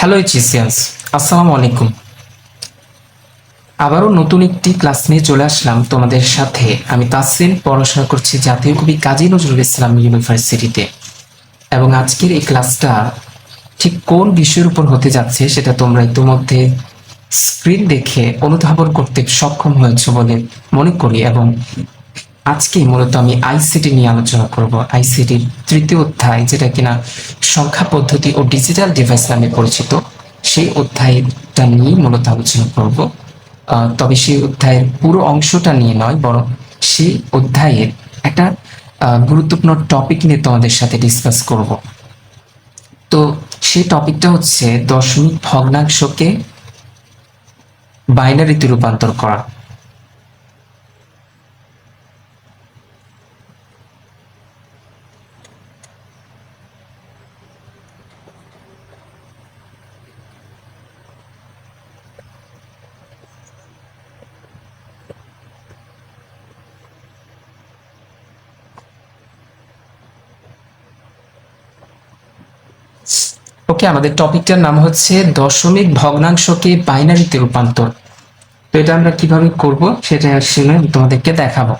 Hello এইচিসিয়ান্স আসসালামু আলাইকুম। আবারও নতুন একটি ক্লাস নিয়ে চলে আসলাম তোমাদের সাথে। আমি তাসরিন পড়াশোনা করছি জাতীয় কবি কাজী নজরুল ইসলাম ইউনিভার্সিটিতে। এবং আজকের এই ক্লাসটা ঠিক কোন বিষয়ের উপর হতে যাচ্ছে সেটা তোমরা ইতিমধ্যে স্ক্রিন দেখে অনুধাবন করতে সক্ষম হয়েছে বলে মনে করি এবং আজকে মূলত আমি আইসিটি নিয়ে আলোচনা করব। আইসিটির তৃতীয় অধ্যায়, যেটা কিনা সংখ্যা পদ্ধতি ও ডিজিটাল ডিভাইস নামে পরিচিত, সেই অধ্যায়টা নিয়ে মূলত আলোচনা করব। তবে সেই অধ্যায়ের পুরো অংশটা নিয়ে নয়, বরং সেই অধ্যায়ের একটা গুরুত্বপূর্ণ টপিক নিয়ে তোমাদের সাথে ডিসকাস করব। তো সেই টপিকটা হচ্ছে দশমিক ভগ্নাংশকে বাইনারিতে রূপান্তর করা। ওকে আমাদের টপিকটার নাম হচ্ছে দশমিক ভগ্নাংশকে বাইনারিতে রূপান্তর। তো এটা আমরা কীভাবে করব সেটা আসলে তোমাদেরকে দেখাবো।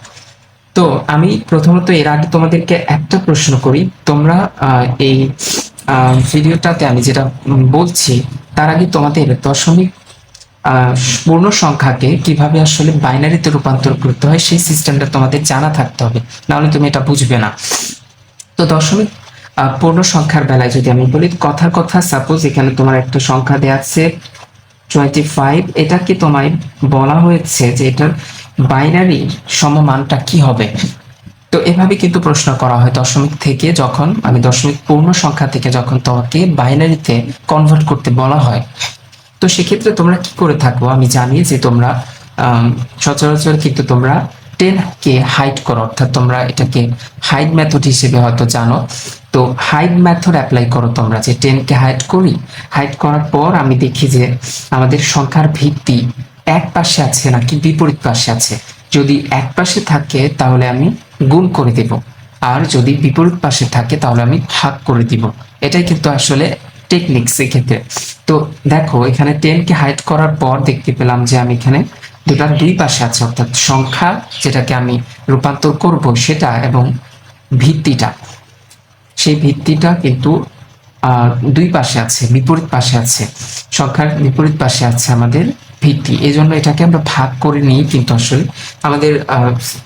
তো আমি প্রথমত এর আগে তোমাদেরকে একটা প্রশ্ন করি। তোমরা এই ভিডিওটাতে আমি যেটা বলছি, তার আগে তোমাদের দশমিক পূর্ণ সংখ্যাকে কীভাবে আসলে বাইনারিতে রূপান্তর করতে হয় সেই সিস্টেমটা তোমাদের জানা থাকতে হবে। নাহলে তুমি এটা বুঝবে না। তো দশমিক পূর্ণ সংখ্যার বেলায় যদি আমি বলি কথার কথা সাপোজ এখানে তোমার একটা সংখ্যা দেওয়া আছে টোয়েন্টি ফাইভ এটাকে তোমায় বলা হয়েছে যে এটার বাইনারি সমমানটা কি হবে? তো এভাবে কিন্তু প্রশ্ন করা হয় দশমিক থেকে যখন আমি দশমিক পূর্ণ সংখ্যা থেকে যখন তোমাকে বাইনারিতে কনভার্ট করতে বলা হয়। তো সেক্ষেত্রে তোমরা কি করে থাকব আমি জানি যে তোমরা সচরাচর কিন্তু তোমরা টেন কে হাইড করো, অর্থাৎ তোমরা এটাকে হাইড মেথড হিসেবে হয়তো জানো। তো হাইড মেথড অ্যাপ্লাই করো তোমরা, যে টেন কে হাইড করি। হাইড করার পর আমি দেখি যে আমাদের সংখ্যার ভিত্তি এক পাশে আছে নাকি বিপরীত পাশে আছে। যদি এক পাশে থাকে তাহলে আমি গুণ করে দেব। আর যদি বিপরীত পাশে থাকে তাহলে আমি ভাগ করে দিব। এটাই কিন্তু আসলে টেকনিক সেক্ষেত্রে তো দেখো, এখানে টেন কে হাইড করার পর দেখতে পেলাম যে আমি এখানে দুটা দুই পাশে আছে, অর্থাৎ সংখ্যা যেটাকে আমি রূপান্তর করব সেটা এবং ভিত্তিটা। সেই ভিত্তিটা কিন্তু দুই পাশে আছে, বিপরীত পাশে আছে, সংখ্যার বিপরীত পাশে আছে আমাদের ভিত্তি। এই জন্য এটাকে আমরা ভাগ করে নিই কিন্তু আসলে আমাদের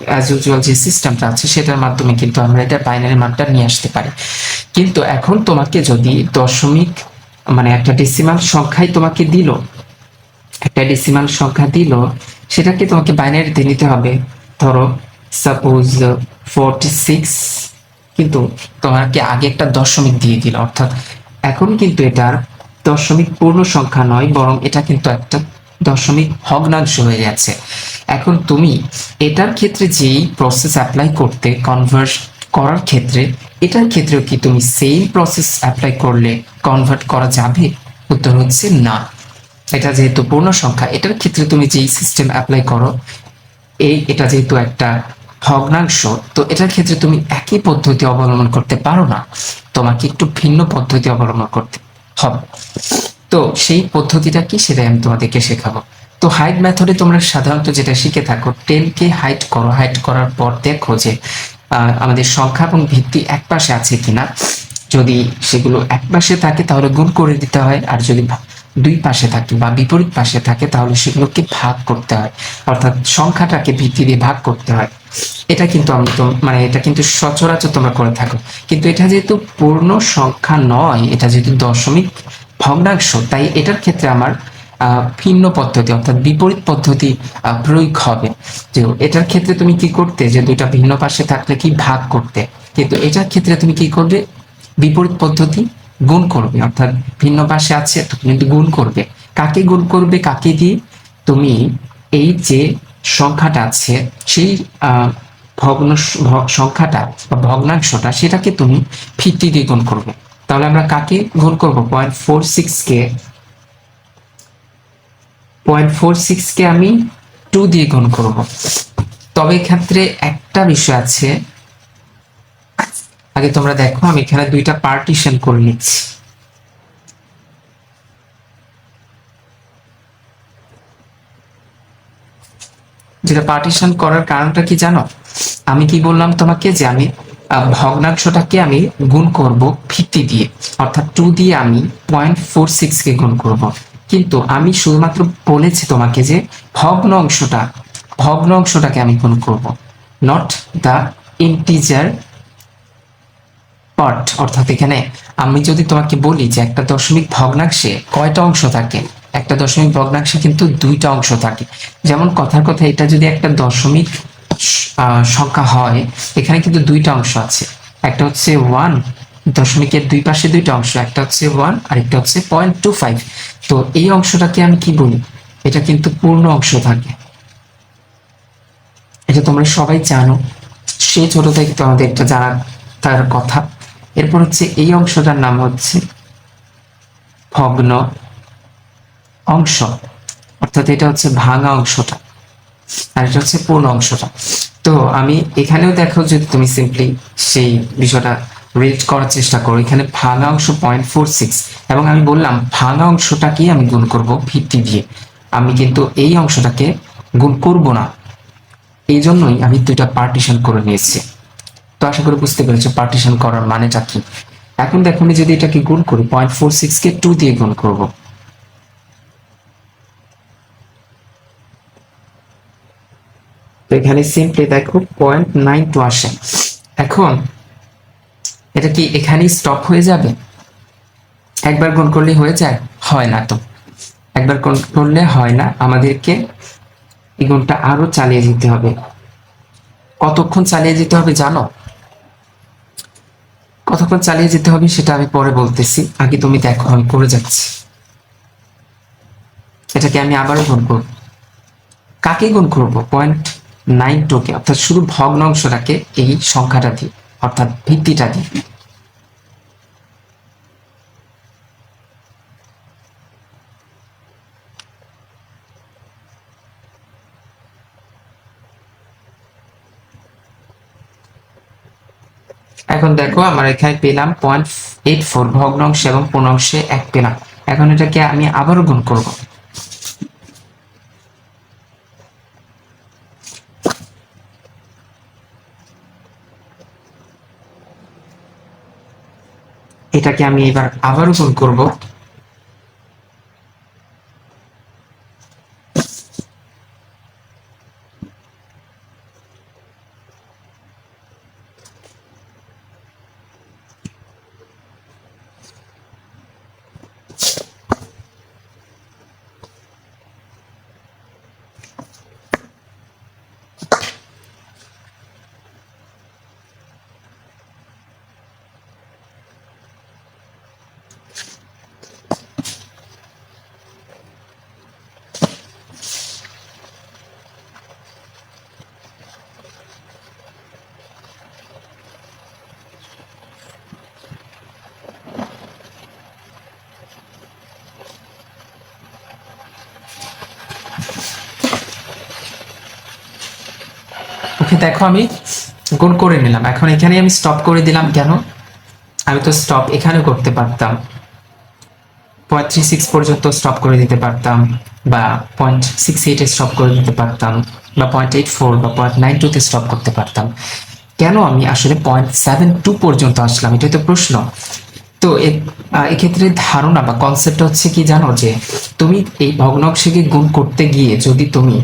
অ্যাজ ইউজুয়াল যে সিস্টেমটা আছে সেটার মাধ্যমে কিন্তু আমরা এটা বাইনারি মানটা নিয়ে আসতে পারি। কিন্তু এখন তোমাকে যদি দশমিক মানে একটা ডেসিমাল সংখ্যাই তোমাকে দিল একটা ডেসিমাল সংখ্যা দিল, সেটাকে তোমাকে বাইনারিতে নিতে হবে। ধরো সাপোজ ফোরটি সিক্স কিন্তু তোমাকে আগে একটা দশমিক দিয়ে দিল। অর্থাৎ এখন কিন্তু এটার দশমিক পূর্ণ সংখ্যা নয়, বরং এটা কিন্তু একটা দশমিক ভগ্নাংশ হয়ে গেছে। এখন তুমি এটার ক্ষেত্রে যেই প্রসেস অ্যাপ্লাই করতে কনভার্ট করার ক্ষেত্রে, এটার ক্ষেত্রেও কি তুমি সেম প্রসেস অ্যাপ্লাই করলে কনভার্ট করা যাবে? উত্তর হচ্ছে না। এটা যেহেতু পূর্ণ সংখ্যা, এটার ক্ষেত্রে তুমি যেই সিস্টেম অ্যাপ্লাই করো, এই এটা যেহেতু একটা ভগ্নাংশ, তো এটার ক্ষেত্রে তুমি একই পদ্ধতি অবলম্বন করতে পারো না। তোমাকে একটু ভিন্ন পদ্ধতি অবলম্বন করতে হবে। তো সেই পদ্ধতিটা কি সেটাই আমি তোমাদেরকে শেখাবো। তো হাইট মেথডে তোমরা সাধারণত যেটা শিখে থাকো টেন কে হাইট করো। হাইট করার পর দেখো যে আমাদের সংখ্যা এবং ভিত্তি এক পাশে আছে কিনা। যদি সেগুলো এক পাশে থাকে তাহলে গুণ করে দিতে হয়, আর যদি দুই পাশে থাকে বা বিপরীত পাশে থাকে, তাহলে সেগুলোকে ভাগ করতে হয়। অর্থাৎ সংখ্যাটাকে ভিত্তি দিয়ে ভাগ করতে হয়। এটা কিন্তু আমি তো মানে এটা কিন্তু সচরাচর তোমরা করে থাকো। কিন্তু এটা যেহেতু পূর্ণ সংখ্যা নয়, এটা যেহেতু দশমিক ভগ্নাংশ, তাই এটার ক্ষেত্রে আমার ভিন্ন পদ্ধতি, অর্থাৎ বিপরীত পদ্ধতি প্রয়োগ হবে। যে এটার ক্ষেত্রে তুমি কি করতে, যে দুইটা ভিন্ন পাশে থাকলে কি ভাগ করতে? কিন্তু এটার ক্ষেত্রে তুমি কি করবে? বিপরীত পদ্ধতি গুণ করবে, অর্থাৎ ভিন্ন পাশে আছে তুমি কিন্তু গুণ করবে। কাকে গুণ করবে, কাকে দিয়ে? তুমি এই যে সংখ্যাটা আছে, সেই ভগ্ন সংখ্যাটা বা ভগ্নাংশটা, সেটাকে তুমি ফিফটি দিয়ে গুণ করবে। তাহলে আমরা কাকে গুণ করব? পয়েন্ট ফোর সিক্স কে। পয়েন্ট ফোর সিক্স কে আমি টু দিয়ে গুণ করব। তবে ক্ষেত্রে একটা বিষয় আছে আগে তোমরা দেখো, আমি এখানে দুইটা পার্টিশন করে নিচ্ছি। যেটা পার্টিশন করার কারণটা কি জানো? আমি কি বললাম তোমাকে যে আমি ভগ্নাংশটাকে আমি গুণ করব ফিফটি দিয়ে, অর্থাৎ টু দিয়ে আমি পয়েন্ট ফোর সিক্স কে গুণ করব। কিন্তু আমি শুধুমাত্র বলেছি তোমাকে যে ভগ্ন অংশটা ভগ্ন অংশটাকে আমি গুণ করব নট দ্য ইন্টিজার পার্ট অর্থাৎ এখানে আমি যদি তোমাকে বলি যে একটা দশমিক ভগ্নাংশে কয়টা অংশ থাকে, একটা দশমিক ভগ্নাংশে কিন্তু দুইটা অংশ থাকে। যেমন কথার কথা এটা যদি একটা দশমিক সংখ্যা হয়, এখানে কিন্তু দুইটা অংশ আছে। একটা হচ্ছে ওয়ান দশমিকের দুই পাশে দুইটা অংশ, একটা হচ্ছে ওয়ান আর একটা হচ্ছে পয়েন্ট টু ফাইভ তো এই অংশটাকে আমি কি বলি? এটা কিন্তু পূর্ণ অংশ থাকে। এটা তোমরা সবাই জানো। সেই ছোট থেকে তোমাদের এটা জানা তার কথা। এরপর হচ্ছে এই অংশটার নাম হচ্ছে ভগ্ন অংশ। অর্থাৎ এটা হচ্ছে ভাঙা অংশটা আর এটা হচ্ছে পূর্ণ অংশটা। তো আমি এখানেও দেখো যদি তুমি সিম্পলি সেই বিষয়টা রিড করার চেষ্টা করো। এখানে ভাঙা অংশ পয়েন্ট ফোর সিক্স এবং আমি বললাম, ভাঙা অংশটাকেই আমি গুণ করব ভিত্তি দিয়ে। আমি কিন্তু এই অংশটাকে গুণ করব না। এই জন্যই আমি দুইটা পার্টিশন করে নিয়েছি। তো আশা করি বুঝতে পেরেছ পার্টিশন করার মানেটা কি? এখন দেখো, আমি যদি এটাকে গুণ করি পয়েন্ট ফোর সিক্স কে টু দিয়ে গুণ করব। এখানে সিম্পলি দেখো পয়েন্ট নাইন টু আসে। এখন, এটা কি এখানেই স্টপ হয়ে যাবে? একবার গুণ করলে হয়ে যায়? হয় না তো। একবার গুণ করলে হয় না। আমাদেরকে এই গুণটা আরও চালিয়ে যেতে হবে। কতক্ষণ চালিয়ে যেতে হবে জানো? কতক্ষণ চালিয়ে যেতে হবে সেটা আমি পরে বলতেছি। আগে তুমি দেখো, আমি করে যাচ্ছি। এটাকে আমি আবারও গুণ করব। কাকে গুণ করব? পয়েন্ট নাইন টুকে অর্থাৎ শুধু ভগ্নাংশটাকে এই সংখ্যাটা দিয়ে, অর্থাৎ ভিত্তিটা দিয়ে। এখন দেখো, আমার এখানে পেলাম পয়েন্ট এইট ফোর ভগ্নাংশ এবং পূর্ণাংশে এক পেলাম। এখন এটাকে আমি আবারও গুণ করব। এটাকে আমি এবার আবারও গুণ করব। দেখো আমি গুণ করে নিলাম। এখন এখানে আমি স্টপ করে দিলাম। কেন? আমি তো স্টপ এখানে করতে পারতাম। পয়েন্ট থ্রি পর্যন্ত স্টপ করে দিতে পারতাম বা পয়েন্ট সিক্স এইটে স্টপ করে দিতে পারতাম বা পয়েন্ট এইট ফোর বা পয়েন্ট নাইন টুতে স্টপ করতে পারতাম। কেন আমি আসলে পয়েন্ট সেভেন টু পর্যন্ত আসলাম? এটাই তো প্রশ্ন। তো এক্ষেত্রে ধারণা বা কনসেপ্ট হচ্ছে কি জানো যে, তুমি এই ভগ্নাংশকে গুণ করতে গিয়ে যদি তুমি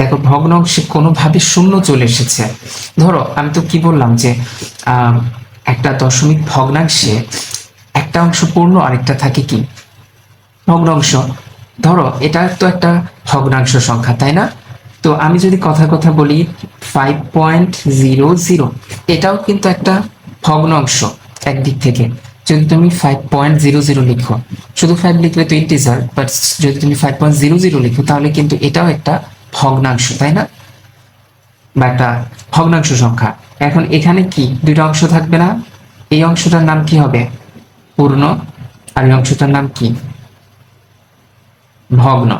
দেখো, ভগ্নাংশে কোনোভাবে শূন্য চলে এসেছে। ধরো, আমি তো কি বললাম যে একটা দশমিক ভগ্নাংশে একটা অংশ পূর্ণ, আরেকটা থাকে কি? ভগ্নাংশ। ধরো, এটা তো একটা ভগ্নাংশ সংখ্যা, তাই না? তো আমি যদি কথা কথা বলি ফাইভ পয়েন্ট জিরো জিরো এটাও কিন্তু একটা ভগ্নাংশ একদিক থেকে। যদি তুমি ফাইভ পয়েন্ট জিরো জিরো লিখো, শুধু ফাইভ লিখলে তো ইন্টিজার বাট যদি তুমি ফাইভ পয়েন্ট জিরো জিরো লিখো, তাহলে কিন্তু এটাও একটা ভগ্নাংশ, তাই না? বা একটা ভগ্নাংশ সংখ্যা। এখন এখানে কি? দুইটা অংশ থাকবে না? এই অংশটার নাম কি হবে? পূর্ণ। আর এই অংশটার নাম কি? ভগ্ন।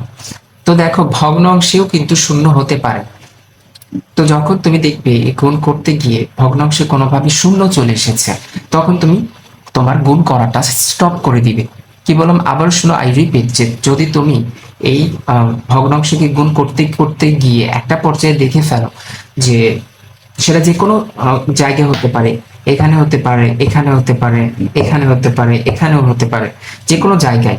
তো দেখো, ভগ্ন অংশেও কিন্তু শূন্য হতে পারে। তো যখন তুমি দেখবে গুণ করতে গিয়ে ভগ্নাংশে কোনোভাবে শূন্য চলে এসেছে, তখন তুমি তোমার গুণ করাটা স্টপ করে দিবে। কি বললাম আবার শুনো আই রিপিট যে যদি তুমি এই ভগ্নাংশকে গুণ করতে করতে গিয়ে একটা পর্যায়ে দেখে ফেলো যে সেটা যে কোনো জায়গায় হতে পারে, এখানে হতে পারে, এখানে হতে পারে, এখানে হতে পারে, এখানেও হতে পারে যে কোনো জায়গায়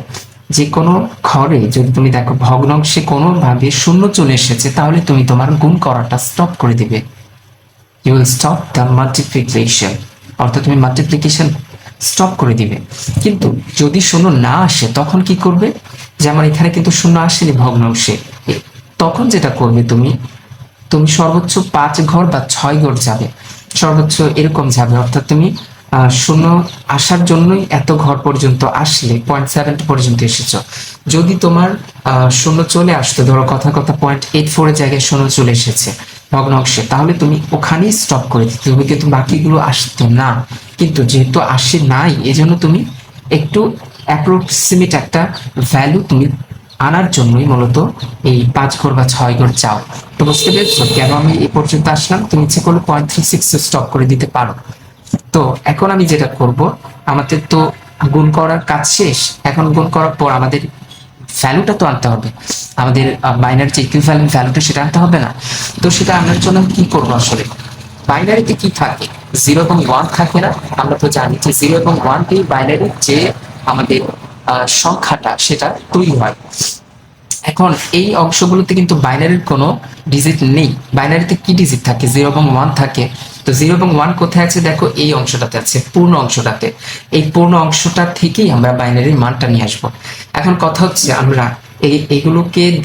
যে কোনো ঘরে যদি তুমি দেখো ভগ্নাংশে কোনোভাবে শূন্য চলে এসেছে, তাহলে তুমি তোমার গুণ করাটা স্টপ করে দিবে। You will stop the multiplication অর্থাৎ তুমি মাল্টিপ্লিকেশন স্টপ করে দিবে। কিন্তু যদি শূন্য না আসে, তখন কি করবে? যেমন এখানে কিন্তু শূন্য আসেনি ভগ্নাংশে তখন যেটা করবে তুমি? তুমি সর্বোচ্চ পাঁচ ঘর বা ছয় ঘর যাবে। সর্বোচ্চ এরকম যাবে। অর্থাৎ তুমি শূন্য আসার জন্যই এত ঘর পর্যন্ত আসলে পয়েন্ট সেভেন পর্যন্ত এসেছ। যদি তোমার শূন্য চলে আসতো, ধরো কথা কথা পয়েন্ট এইট ফোরের জায়গায় শূন্য চলে এসেছে ভগ্নাংশে তাহলে তুমি ওখানেই স্টপ করে দিতে তুমি কিন্তু বাকিগুলো আসতো না। কিন্তু যেহেতু আসে নাই, এজন্য তুমি একটু অ্যাপ্রক্সিমেট একটা ভ্যালু তুমি আনার জন্যই মূলত এই পাঁচ ঘর বা ছয় ঘর চাও। তো বুঝতে পেরেছ? কেন আমি এই পর্যন্ত আসলাম? তুমি ইচ্ছে করলে পয়েন্ট থ্রি সিক্স স্টপ করে দিতে পারো। তো এখন আমি যেটা করব, আমাদের তো গুণ করার কাজ শেষ। এখন গুণ করার পর আমাদের ভ্যালুটা তো আনতে হবে। আমাদের বাইনারি যে ইকুইভ্যালেন্ট ভ্যালুটা সেটা আনতে হবে না। তো সেটা আনার জন্য কি করব আসলে? বাইনারিতে কি থাকে? জিরো এবং ওয়ান থাকে না। আমরা তো জানি যে জিরো এবং ওয়ান এই বাইনারি যে আমাদের সংখ্যাটা সেটা তৈরি হয়। এখন এই অংশগুলোতে কিন্তু বাইনারির কোনো ডিজিট নেই। বাইনারিতে কি ডিজিট থাকে? জিরো এবং ওয়ান থাকে। তো জিরো এবং ওয়ান কোথায় আছে? দেখো, এই অংশটাতে আছে, পূর্ণ অংশটাতে। এই পূর্ণ অংশটা থেকেই আমরা বাইনারির মানটা নিয়ে আসব। এখন কথা হচ্ছে আমরা এই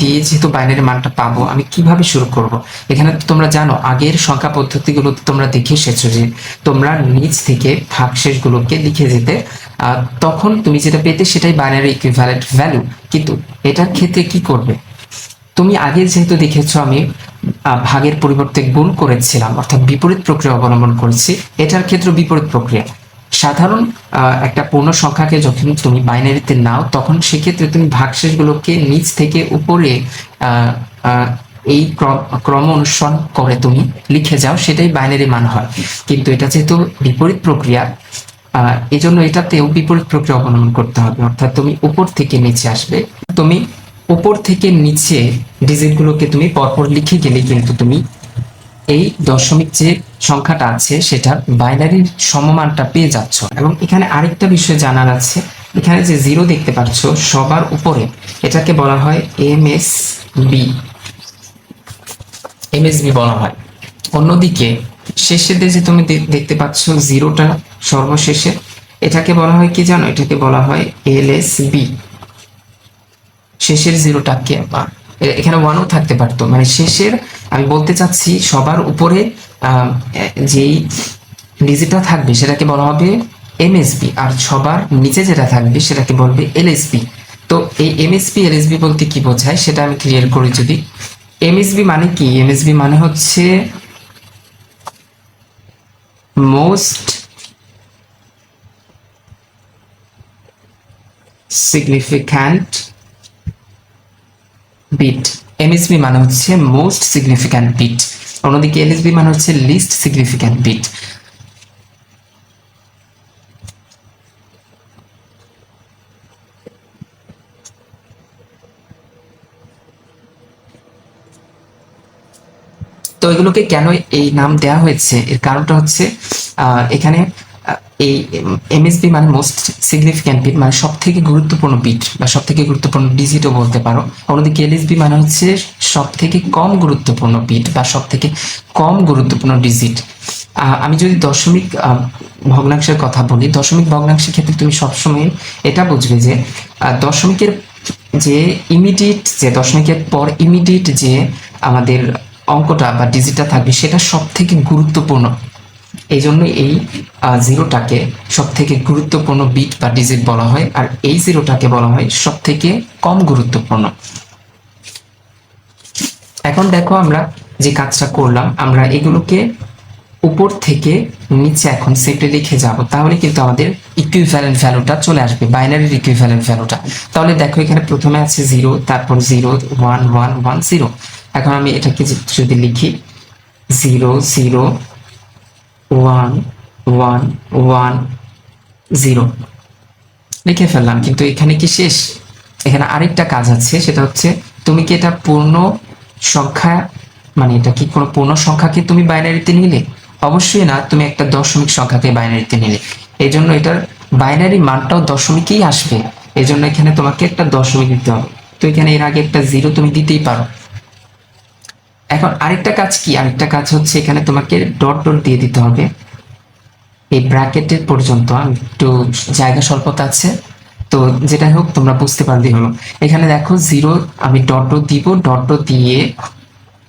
দিয়ে যেহেতু বাইনারি মানটা পাবো, আমি কীভাবে শুরু করব? এখানে তো তোমরা জানো, আগের সংখ্যা পদ্ধতিগুলো তোমরা দেখে এসেছ যে তোমরা নিচ থেকে ভাগশেষগুলোকে লিখে যেতে তখন তুমি যেটা পেতে সেটাই বাইনারি ইকুইভ্যালেন্ট ভ্যালু কিন্তু এটার ক্ষেত্রে কি করবে? তুমি আগে যেহেতু দেখেছ আমি ভাগের পরিবর্তে গুণ করেছিলাম অর্থাৎ বিপরীত প্রক্রিয়া অবলম্বন করেছি। এটার ক্ষেত্রে বিপরীত প্রক্রিয়া। সাধারণ একটা পূর্ণ সংখ্যাকে যখন তুমি বাইনারিতে নাও তখন সেক্ষেত্রে তুমি ভাগশেষগুলোকে নিচ থেকে উপরে এই ক্রম অনুসরণ করে তুমি লিখে যাও সেটাই বাইনারি মান হয়। কিন্তু এটা যেহেতু বিপরীত প্রক্রিয়া আহ, এই জন্য এটাতেও বিপরীত প্রক্রিয়া অবলম্বন করতে হবে। অর্থাৎ তুমি উপর থেকে নিচে আসবে। তুমি উপর থেকে নিচে ডিজিটগুলোকে তুমি পরপর লিখে গেলে কিন্তু তুমি এই দশমিক যে সংখ্যাটা আছে, সেটা বাইনারির সমমানটা পেয়ে যাচ্ছ। এবং এখানে আরেকটা বিষয় জানার আছে। এখানে যে জিরো দেখতে পাচ্ছ, সবার উপরে এটাকে বলা হয় এম এস বি। এমএসবি বলা হয়। অন্যদিকে শেষের যে তুমি দেখতে পাচ্ছ, জিরোটা সর্বশেষে, এটাকে বলা হয় কি জানো? এটাকে বলা হয় এল এস বি। শেষের জিরোটাকে এখানে ওয়ানও থাকতে পারতো মানে শেষের, আমি বলতে চাচ্ছি সবার উপরে যেই ডিজিটটা থাকবে সেটাকে বলা হবে এমএসবি আর সবার নিচে যেটা থাকবে সেটাকে বলবে এলএসবি তো এই এমএসবি এলএসবি বলতে কি বোঝায় সেটা আমি ক্লিয়ার করি যদি। এমএসবি মানে কি? এমএসবি মানে হচ্ছে মোস্ট সিগনিফিক্যান্ট বিট এমএসবি মানে হচ্ছে মোস্ট সিগনিফিক্যান্ট বিট অন্যদিকে এলএসবি মানে হচ্ছে লিস্ট সিগনিফিক্যান্ট বিট তো এগুলোকে কেন এই নাম দেওয়া হয়েছে? এর কারণটা হচ্ছে এখানে এই এমএসবি মানে মোস্ট সিগনিফিক্যান্ট বিট মানে সব থেকে গুরুত্বপূর্ণ বিট বা সব থেকে গুরুত্বপূর্ণ ডিজিটও বলতে পারো। অন্যদিকে এলএসবি মানে হচ্ছে সব থেকে কম গুরুত্বপূর্ণ বিট বা সব থেকে কম গুরুত্বপূর্ণ ডিজিট আমি যদি দশমিক ভগ্নাংশের কথা বলি, দশমিক ভগ্নাংশের ক্ষেত্রে তুমি সবসময় এটা বুঝবে যে দশমিকের যে ইমিডিয়েট যে দশমিকের পর ইমিডিয়েট যে আমাদের অঙ্কটা বা ডিজিটটা থাকবে, সেটা সব থেকে গুরুত্বপূর্ণ। এই জন্য এই জিরোটাকে সব থেকে গুরুত্বপূর্ণ বিট বা ডিজিট বলা হয়। আর এই জিরোটাকে বলা হয় সব থেকে কম গুরুত্বপূর্ণ। এখন দেখো আমরা যে কাজটা করলাম, আমরা এগুলোকে উপর থেকে নিচে এখন সেটে লিখে যাব। তাহলে কিন্তু আমাদের ইকুইভ্যালেন্ট ভ্যালুটা চলে আসবে বাইনারির ইকুইভ্যালেন্ট ভ্যালুটা তাহলে দেখো এখানে প্রথমে আছে জিরো তারপর zero one one one zero এখন আমি এটাকে যদি লিখি zero zero one one one, zero. লিখে ফেললাম, কিন্তু এখানে কি শেষ? এখানে আরেকটা কাজ আছে, সেটা হচ্ছে তুমি কি এটা পূর্ণ সংখ্যা মানে এটা কি কোনো পূর্ণ সংখ্যাকে তুমি বাইনারিতে নিলে? অবশ্যই না, তুমি একটা দশমিক সংখ্যাকে বাইনারিতে নিলে। এই জন্য এটার বাইনারি মানটাও দশমিকেই আসবে। এই জন্য এখানে তোমাকে একটা দশমিক দিতে হবে। তো এখানে এর আগে একটা জিরো তুমি দিতেই পারো। এখন আরেকটা কাজ কি? আরেকটা কাজ হচ্ছে এখানে তোমাকে ডট ডট দিয়ে দিতে হবে। এই ব্র্যাকেটের পর্যন্ত একটু জায়গা স্বল্পতা আছে। তো যেটা হোক, তোমরা বুঝতে পারলেই হলো। এখানে দেখো জিরো, আমি ডট ডট দিব। ডট ডট দিয়ে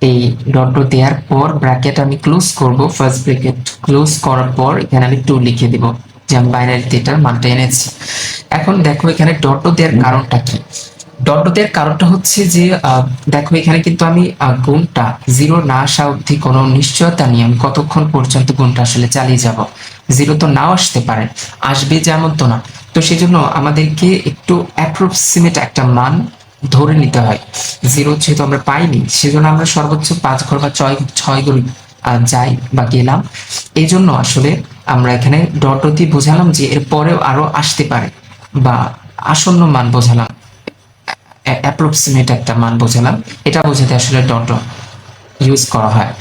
এই ডট ডট দেওয়ার পর ব্র্যাকেট আমি ক্লোজ করব। ফার্স্ট ব্র্যাকেট ক্লোজ করার পর এখানে আমি টু লিখে দিব যে আমি বাইনারিতে এটার মানটা এনেছি। এখন দেখো এখানে ডট ডট দেওয়ার কারণটা কি? ডট কারণটা হচ্ছে যে দেখো এখানে কিন্তু আমি গুণটা জিরো না আসা অবধি কোনো নিশ্চয়তা নিয়ে আমি কতক্ষণ পর্যন্ত গুণটা আসলে চালিয়ে যাব? জিরো তো নাও আসতে পারে, আসবে যেমন তো না। তো সেই জন্য আমাদেরকে একটু অ্যাপ্রক্সিমেট একটা মান ধরে নিতে হয়। জিরো যেহেতু আমরা পাইনি, সেজন্য আমরা সর্বোচ্চ পাঁচ ঘর বা ছয় ছয় ঘর যাই বা গেলাম। এই জন্য আসলে আমরা এখানে ডট ডট দিয়ে বোঝালাম যে এর পরেও আরও আসতে পারে বা আসন্ন মান বোঝালাম। অ্যাপ্রক্সিমেট একটা মান বোঝালাম। এটা বোঝাতে আসলে ডট ইউজ করা হয়।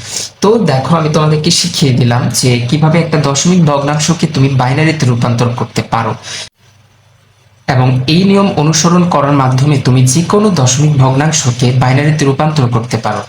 তো দেখো, আমি তোমাদেরকে শিখিয়ে দিলাম যে কীভাবে একটা দশমিক ভগ্নাংশকে তুমি বাইনারিতে রূপান্তর করতে পারো। এবং এই নিয়ম অনুসরণ করার মাধ্যমে তুমি যে কোনো দশমিক ভগ্নাংশকে বাইনারিতে রূপান্তর করতে পারো।